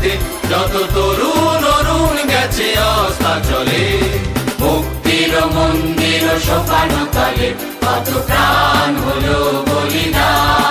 সুপ্রভাতে যত তরুণ অরুণ গেছে অস্তা চলে। মুক্তির মন্দির সোপানো কালে কত প্রাণ হলো বলিদান।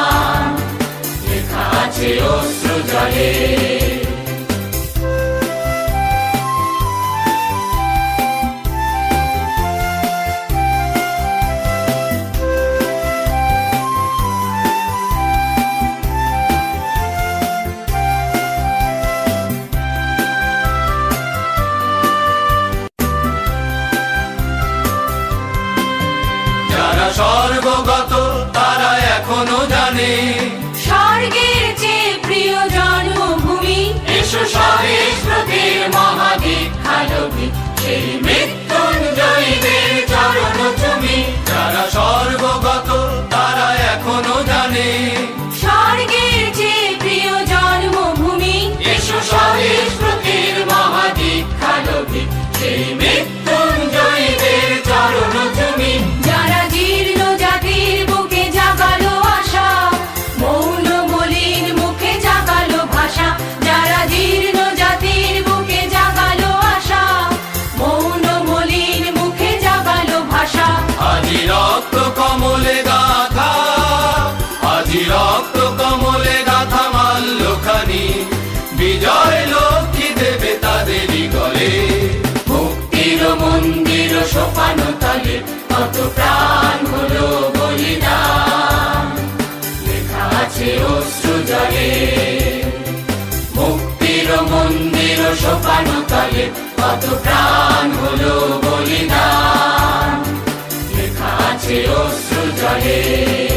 যারা স্বর্গগত তারা এখনও জানে। স্বর্গের যে প্রিয় জন্মভূমি এসো স্বদেশ মহাদেব খালবি সেই আজি রক্ত কমলে গাথা মাল্যখানি। বিজয় লক্ষ্মী দেবে তাদেরই গলে। মুক্তির মন্দির সোপানো তালে, কত প্রাণ হলো বলিদান। লেখা আছে অশ্রু জলে। মুক্তির মন্দির সোপানো তালে, কত প্রাণ হলো বলিদান। লেখা আছে অশ্রু জলে।